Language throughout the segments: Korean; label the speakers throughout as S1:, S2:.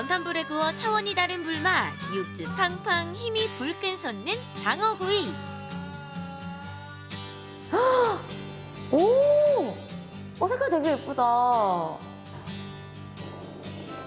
S1: 연탄불에 구워 차원이 다른 불맛, 육즙 팡팡 힘이 불끈 솟는 장어구이.
S2: 오! 어, 색깔 되게 예쁘다.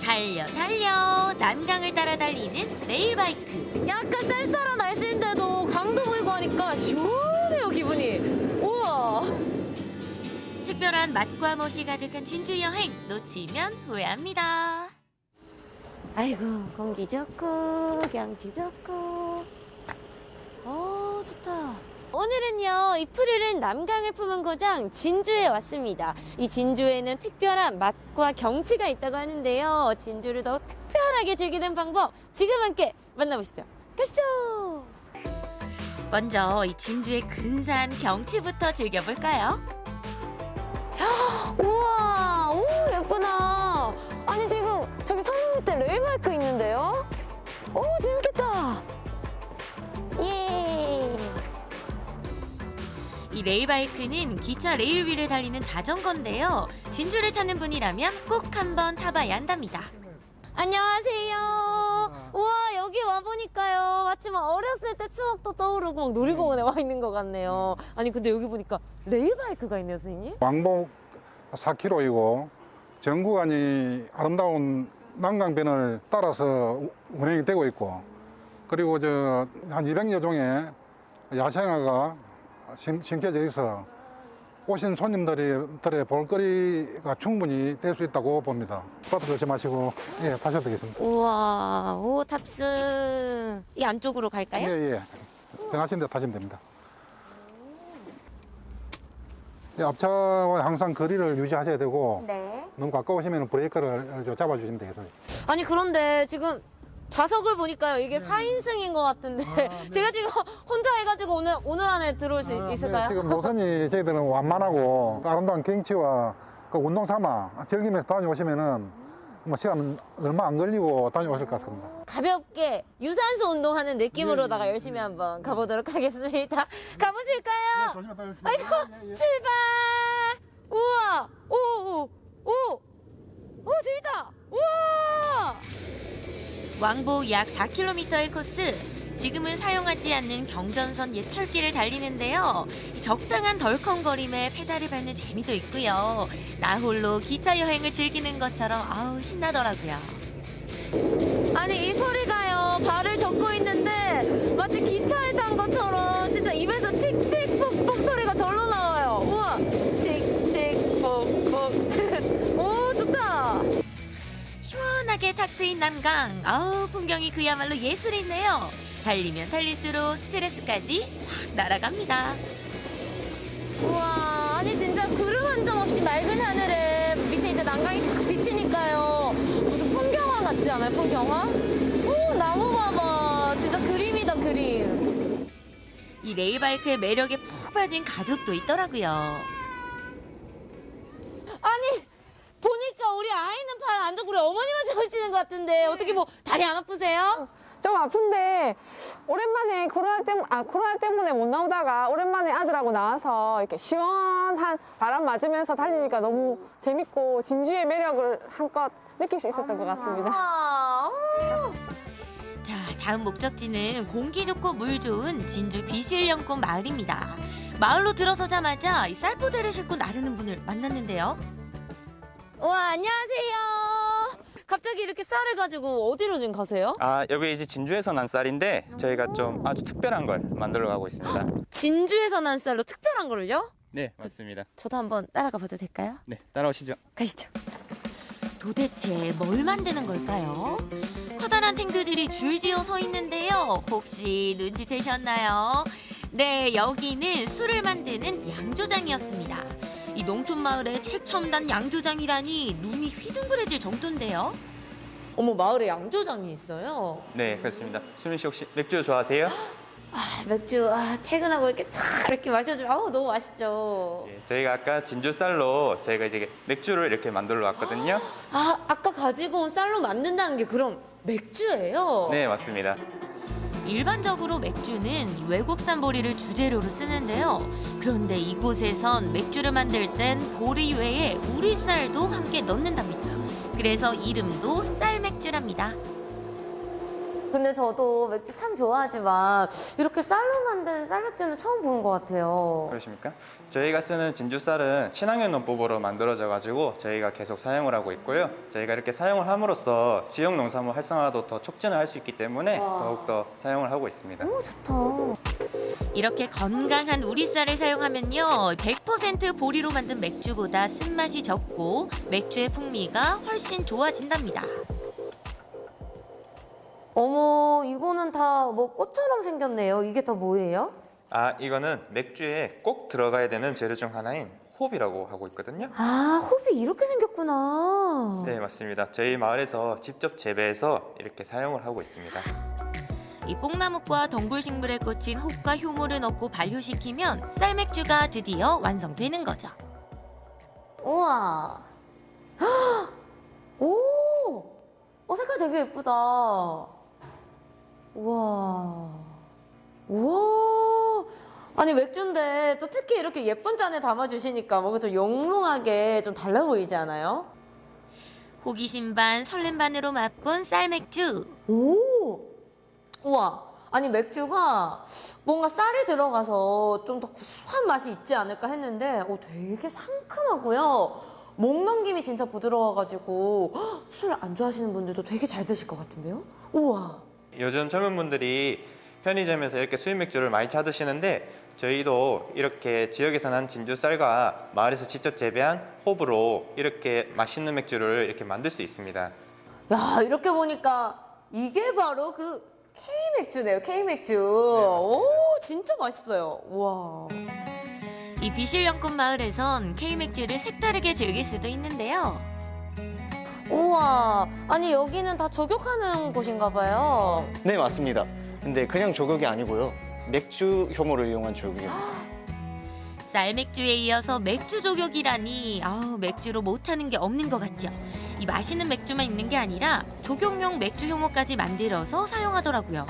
S1: 달려 달려 난강을 따라 달리는 레일바이크.
S2: 약간 쌀쌀한 날씨인데도 강도 보이고 하니까 시원해요, 기분이. 우와!
S1: 특별한 맛과 멋이 가득한 진주 여행 놓치면 후회합니다.
S2: 아이고, 공기 좋고, 경치 좋고. 어, 좋다. 오늘은요, 이 푸르른 남강을 품은 고장 진주에 왔습니다. 이 진주에는 특별한 맛과 경치가 있다고 하는데요. 진주를 더 특별하게 즐기는 방법 지금 함께 만나보시죠. 가시죠.
S1: 먼저 이 진주의 근사한 경치부터 즐겨볼까요?
S2: 밑에 레일바이크 있는데요? 오, 재밌겠다. 예.
S1: 이 레일바이크는 기차 레일 위를 달리는 자전거인데요. 진주를 찾는 분이라면 꼭 한번 타봐야 한답니다.
S2: 안녕하세요. 우와, 여기 와보니까요. 마치 막 어렸을 때 추억도 떠오르고 막 놀이공원에 와 있는 것 같네요. 아니, 근데 여기 보니까 레일바이크가 있네요, 선생님.
S3: 왕복 4km이고 전구간이 아름다운 난강변을 따라서 운행이 되고 있고 그리고 저 한 200여 종의 야생화가 심, 심겨져 있어 오신 손님들의 볼거리가 충분히 될 수 있다고 봅니다. 바닥 조심하시고 예 타셔도 되겠습니다.
S2: 우와, 오, 탑승. 이 안쪽으로 갈까요?
S3: 예 예 편하신 데 타시면 됩니다. 예, 앞차와 항상 거리를 유지하셔야 되고
S2: 네.
S3: 너무 가까우시면 브레이크를 좀 잡아주시면 되겠습니다.
S2: 아니, 그런데 지금 좌석을 보니까요. 이게 4인승인 것 같은데. 제가 지금 혼자 해가지고 오늘, 오늘 안에 들어올 수
S3: 아,
S2: 있을까요?
S3: 네, 지금 노선이 저희들은 완만하고 아름다운 경치와 그 운동 삼아 즐기면서 다녀오시면은 뭐 시간 얼마 안 걸리고 다녀오실 것 같습니다.
S2: 가볍게 유산소 운동하는 느낌으로다가 열심히 한번 가보도록 하겠습니다. 가보실까요? 아이고, 출발! 우와! 오, 오, 오! 오, 재밌다! 우와!
S1: 왕복 약 4km의 코스. 지금은 사용하지 않는 경전선 옛 철길을 달리는데요. 이 적당한 덜컹거림에 페달을 밟는 재미도 있고요. 나 홀로 기차 여행을 즐기는 것처럼 아우 신나더라고요.
S2: 아니, 이 소리가요, 발을 젓고 있는데, 마치 기차에 탄 것처럼 진짜 입에서 칙칙 폭폭 소리가 절로 나와요. 우와! 칙칙 폭폭. 오, 좋다!
S1: 시원하게 탁 트인 남강. 아우 풍경이 그야말로 예술이네요. 달리면 달릴수록 스트레스까지 확 날아갑니다.
S2: 우와, 아니 진짜 구름 한 점 없이 맑은 하늘에 밑에 이제 난강이 싹 비치니까요. 무슨 풍경화 같지 않아요? 풍경화? 오, 나무 봐봐. 진짜 그림이다, 그림.
S1: 이 레일바이크의 매력에 푹 빠진 가족도 있더라고요.
S2: 아니, 보니까 우리 아이는 팔 안 좋고 우리 어머니만 좋으시는 것 같은데 어떻게 뭐 다리 안 아프세요?
S4: 좀 아픈데 오랜만에 코로나 때문에 아 코로나 때문에 못 나오다가 오랜만에 아들하고 나와서 이렇게 시원한 바람 맞으면서 달리니까 너무 재밌고 진주의 매력을 한껏 느낄 수 있었던 것 같습니다.
S2: 아,
S1: 자, 다음 목적지는 공기 좋고 물 좋은 진주 비실령꽃 마을입니다. 마을로 들어서자마자 이 쌀포대를 싣고 나르는 분을 만났는데요.
S2: 우와, 안녕하세요. 갑자기 이렇게 쌀을 가지고 어디로 지금 가세요?
S5: 아 여기 이제 진주에서 난 쌀인데 저희가 좀 아주 특별한 걸 만들어 가고 있습니다.
S2: 진주에서 난 쌀로 특별한 거를요?
S5: 네 맞습니다.
S2: 저도 한번 따라가 봐도 될까요?
S5: 네 따라오시죠.
S2: 가시죠.
S1: 도대체 뭘 만드는 걸까요? 커다란 탱크들이 줄지어 서 있는데요. 혹시 눈치채셨나요? 네, 여기는 술을 만드는 양조장이었습니다. 이 농촌 마을의 최첨단 양조장이라니 눈이 휘둥그레질 정도인데요.
S2: 어머 마을에 양조장이 있어요.
S5: 네 그렇습니다. 수민 씨 혹시 맥주 좋아하세요?
S2: 아, 맥주 아, 퇴근하고 이렇게 탁 이렇게 마셔주면 아우 너무 맛있죠.
S5: 네, 저희가 아까 진주 쌀로 저희가 이제 맥주를 이렇게 만들어 왔거든요.
S2: 아 아까 가지고 온 쌀로 만든다는 게 그럼 맥주예요?
S5: 네 맞습니다.
S1: 일반적으로 맥주는 외국산 보리를 주재료로 쓰는데요. 그런데 이곳에선 맥주를 만들 땐 보리 외에 우리 쌀도 함께 넣는답니다. 그래서 이름도 쌀맥주랍니다.
S2: 근데 저도 맥주 참 좋아하지만 이렇게 쌀로 만든 쌀맥주는 처음 보는 것 같아요.
S5: 그러십니까? 저희가 쓰는 진주 쌀은 친환경 농법으로 만들어져 가지고 저희가 계속 사용을 하고 있고요. 저희가 이렇게 사용을 함으로써 지역 농산물 활성화도 더 촉진을 할 수 있기 때문에 더욱 더 사용을 하고 있습니다.
S1: 이렇게 건강한 우리 쌀을 사용하면요 100% 보리로 만든 맥주보다 쓴맛이 적고 맥주의 풍미가 훨씬 좋아진답니다.
S2: 어머, 이거는 다 뭐 꽃처럼 생겼네요. 이게 다 뭐예요?
S5: 아, 이거는 맥주에 꼭 들어가야 되는 재료 중 하나인 홉이라고 하고 있거든요.
S2: 아, 홉이 이렇게 생겼구나.
S5: 네, 맞습니다. 저희 마을에서 직접 재배해서 이렇게 사용을 하고 있습니다.
S1: 이 뽕나무과 덩굴식물에 꽂힌 혹과 효모를 넣고 발효시키면 쌀맥주가 드디어 완성되는 거죠.
S2: 우와. 헉! 오! 어, 색깔 되게 예쁘다. 우와. 우와. 아니, 맥주인데 또 특히 이렇게 예쁜 잔에 담아주시니까 뭔가 좀 영롱하게 좀 달라 보이지 않아요?
S1: 호기심 반 설렘 반으로 맛본 쌀맥주.
S2: 오! 우와. 아니, 맥주가 뭔가 쌀이 들어가서 좀 더 구수한 맛이 있지 않을까 했는데, 오, 되게 상큼하고요. 목 넘김이 진짜 부드러워가지고, 술 안 좋아하시는 분들도 되게 잘 드실 것 같은데요? 우와.
S5: 요즘 젊은 분들이 편의점에서 이렇게 수입 맥주를 많이 찾으시는데 저희도 이렇게 지역에서 난 진주 쌀과 마을에서 직접 재배한 홉으로 이렇게 맛있는 맥주를 이렇게 만들 수 있습니다.
S2: 야, 이렇게 보니까 이게 바로 그 K맥주네요, K맥주. 오, 진짜 맛있어요. 우와.
S1: 이 비실령꽃 마을에선 K맥주를 색다르게 즐길 수도 있는데요.
S2: 우와. 아니, 여기는 다 저격하는 곳인가 봐요.
S6: 네, 맞습니다. 근데 그냥 조격이 아니고요. 맥주 효모를 이용한 조격입니다.
S1: 쌀맥주에 이어서 맥주 조격이라니 아우 맥주로 못하는 게 없는 것 같죠. 이 맛있는 맥주만 있는 게 아니라 조격용 맥주 효모까지 만들어서 사용하더라고요.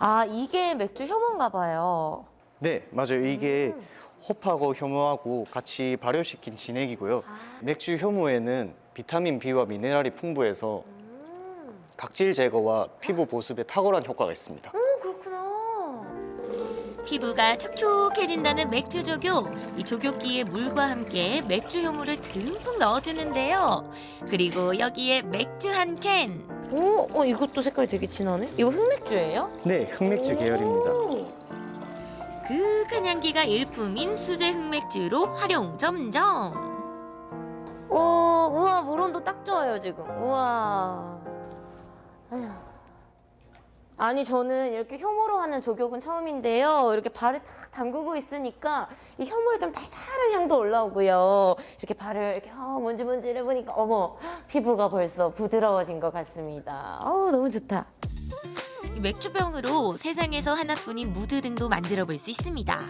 S2: 아, 이게 맥주 효모인가 봐요.
S6: 네, 맞아요. 이게 홉하고 효모하고 같이 발효시킨 진액이고요. 맥주 효모에는 비타민 B와 미네랄이 풍부해서 각질 제거와 피부 보습에 탁월한 효과가 있습니다.
S2: 오, 그렇구나.
S1: 피부가 촉촉해진다는 맥주 조격. 이 조격기에 물과 함께 맥주 효모를 듬뿍 넣어주는데요. 그리고 여기에 맥주 한 캔.
S2: 오, 어, 이것도 색깔이 되게 진하네. 이거 흑맥주예요?
S6: 네, 흑맥주 계열입니다.
S1: 그윽한 향기가 일품인 수제 흑맥주로 활용 점점.
S2: 오, 우와, 물 온도 딱 좋아요, 지금. 우와. 아니, 저는 이렇게 효모로 하는 조격은 처음인데요. 이렇게 발을 탁 담그고 있으니까 이 효모에 좀 달달한 향도 올라오고요. 이렇게 발을 이렇게 어, 문질문질 해보니까 어머, 피부가 벌써 부드러워진 것 같습니다. 어우, 너무 좋다.
S1: 이 맥주병으로 세상에서 하나뿐인 무드 등도 만들어 볼 수 있습니다.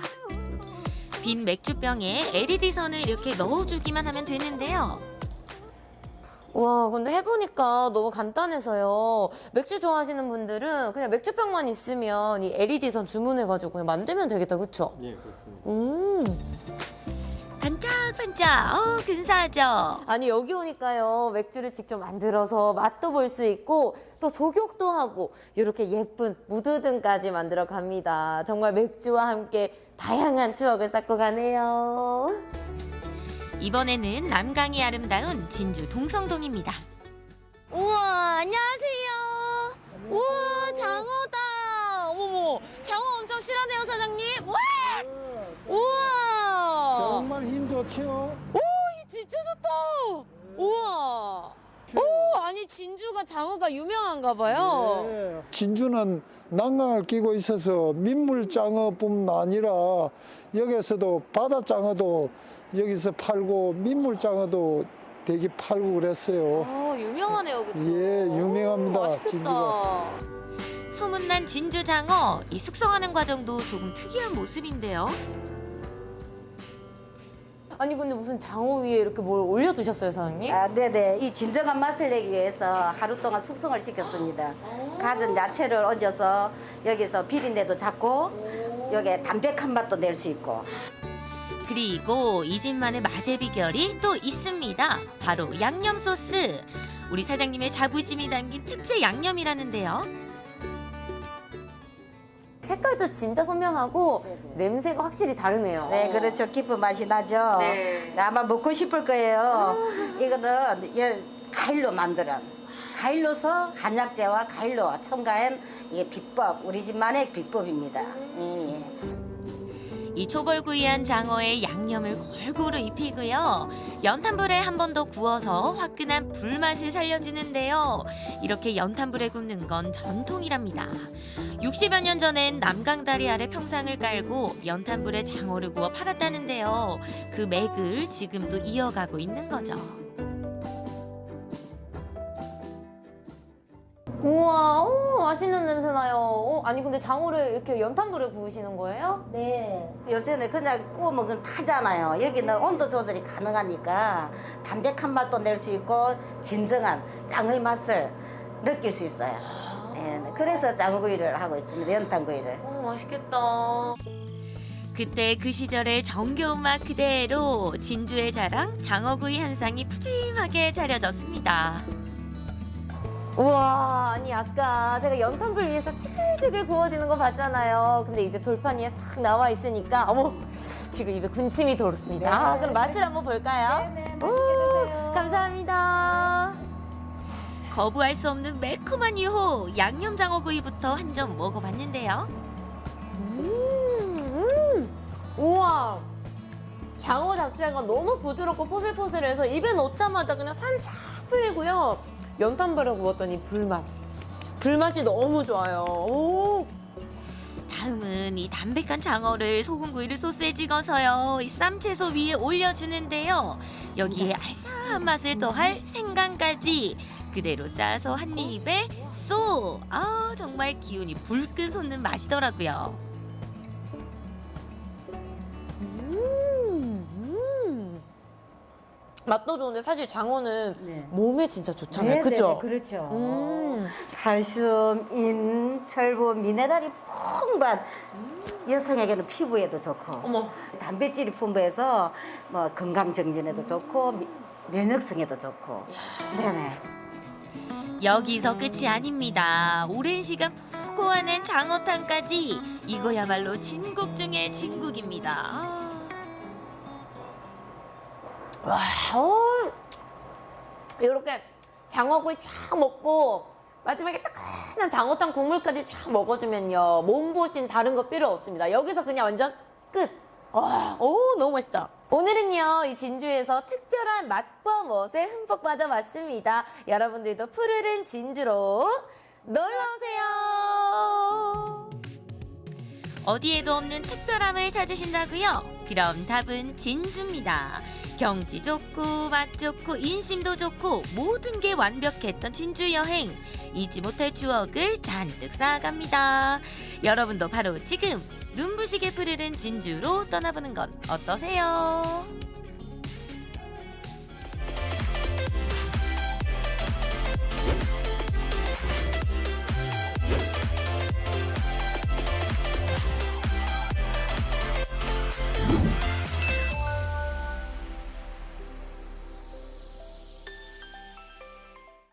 S1: 빈 맥주병에 LED 선을 이렇게 넣어주기만 하면 되는데요.
S2: 와, 근데 해보니까 너무 간단해서요. 맥주 좋아하시는 분들은 그냥 맥주병만 있으면 이 LED 선 주문해가지고 그냥 만들면 되겠다, 그쵸?
S6: 예, 그렇습니다.
S2: 음.
S1: 반짝반짝, 어 근사하죠.
S2: 아니, 여기 오니까요. 맥주를 직접 만들어서 맛도 볼 수 있고 또 조격도 하고 이렇게 예쁜 무드등까지 만들어 갑니다. 정말 맥주와 함께 다양한 추억을 쌓고 가네요.
S1: 이번에는 남강이 아름다운 진주 동성동입니다.
S2: 우와, 안녕하세요. 우와, 장어다. 어머머, 장어 엄청 실하네요, 사장님. 와!
S3: 정말 힘 좋지요.
S2: 진짜 좋다. 우와. 오, 아니 진주가 장어가 유명한가 봐요.
S3: 예. 진주는 난강을 끼고 있어서 민물장어뿐 아니라 여기서도 바다장어도 여기서 팔고 민물장어도 되게 팔고 그랬어요.
S2: 아, 유명하네요, 그쵸?
S3: 예, 유명합니다,
S2: 오, 맛있겠다.
S3: 진주가.
S1: 소문난 진주 장어, 이 숙성하는 과정도 조금 특이한 모습인데요.
S2: 아니 근데 무슨 장어 위에 이렇게 뭘 올려두셨어요, 사장님?
S7: 아, 네네. 이 진정한 맛을 내기 위해서 하루 동안 숙성을 시켰습니다. 가진 야채를 얹어서 여기서 비린내도 잡고 여기에 담백한 맛도 낼 수 있고.
S1: 그리고 이 집만의 맛의 비결이 또 있습니다. 바로 양념 소스. 우리 사장님의 자부심이 담긴 특제 양념이라는데요.
S2: 색깔도 진짜 선명하고 냄새가 확실히 다르네요.
S7: 네, 그렇죠. 깊은 맛이 나죠.
S2: 네.
S7: 아마 먹고 싶을 거예요. 이거는 예, 가일로 만들은 가일로서 한약재와 가일로 첨가한 이게 비법, 우리 집만의 비법입니다. 예.
S1: 이 초벌구이한 장어에 양념을 골고루 입히고요. 연탄불에 한 번 더 구워서 화끈한 불맛을 살려주는데요. 이렇게 연탄불에 굽는 건 전통이랍니다. 60여 년 전엔 남강다리 아래 평상을 깔고 연탄불에 장어를 구워 팔았다는데요. 그 맥을 지금도 이어가고 있는 거죠.
S2: 우와, 오, 맛있는 냄새 나요. 어, 아니 근데 장어를 이렇게 연탄불에 구우시는 거예요?
S7: 네. 요새는 그냥 구워 먹으면 타잖아요. 여기는 온도 조절이 가능하니까 담백한 맛도 낼 수 있고 진정한 짱의 맛을 느낄 수 있어요. 네, 그래서 장어구이를 하고 있습니다. 연탄구이를.
S2: 오, 맛있겠다.
S1: 그때 그 시절의 정겨운 맛 그대로 진주의 자랑 장어구이 한 상이 푸짐하게 차려졌습니다.
S2: 우와, 아니 아까 제가 연탄불 위에서 지글지글 구워지는 거 봤잖아요. 근데 이제 돌판 위에 싹 나와 있으니까 어머, 지금 입에 군침이 돌습니다. 아, 그럼 맛을 한번 볼까요? 네, 오, 감사합니다.
S1: 거부할 수 없는 매콤한 유호 양념 장어구이부터 한 점 먹어봤는데요.
S2: 음, 음. 우와. 장어 자체가 너무 부드럽고 포슬포슬해서 입에 넣자마자 그냥 살이 쫙 풀리고요. 연탄불에 구웠더니 불맛. 불맛이 너무 좋아요. 오.
S1: 다음은 이 담백한 장어를 소금구이를 소스에 찍어서요 이 쌈채소 위에 올려주는데요. 여기에 알싸한 맛을 더할 생강까지 그대로 싸서 한 입에 쏙. 아 정말 기운이 불끈 솟는 맛이더라고요.
S2: 맛도 좋은데 사실 장어는
S7: 네.
S2: 몸에 진짜 좋잖아요.
S7: 네,
S2: 그죠?
S7: 네, 네, 그렇죠.
S2: 음.
S7: 칼슘, 인, 철분, 미네랄이 풍부한 여성에게는 피부에도 좋고
S2: 어머.
S7: 단백질이 풍부해서 뭐 건강 정진에도 좋고 미- 면역성에도 좋고. 네네.
S1: 여기서 끝이 아닙니다. 오랜 시간 푹 고아낸 장어탕까지 이거야말로 진국 중의 진국입니다. 아.
S2: 와, 어, 이렇게 장어구이 쫙 먹고 마지막에 따끈한 장어탕 국물까지 쫙 먹어주면요 몸보신 다른 거 필요 없습니다. 여기서 그냥 완전 끝. 와, 오 너무 맛있다. 오늘은요 이 진주에서 특별한 맛과 멋에 흠뻑 빠져봤습니다. 여러분들도 푸르른 진주로 놀러 오세요.
S1: 어디에도 없는 특별함을 찾으신다고요? 그럼 답은 진주입니다. 경치 좋고 맛 좋고 인심도 좋고 모든 게 완벽했던 진주 여행 잊지 못할 추억을 잔뜩 쌓아갑니다. 여러분도 바로 지금 눈부시게 푸르른 진주로 떠나보는 건 어떠세요?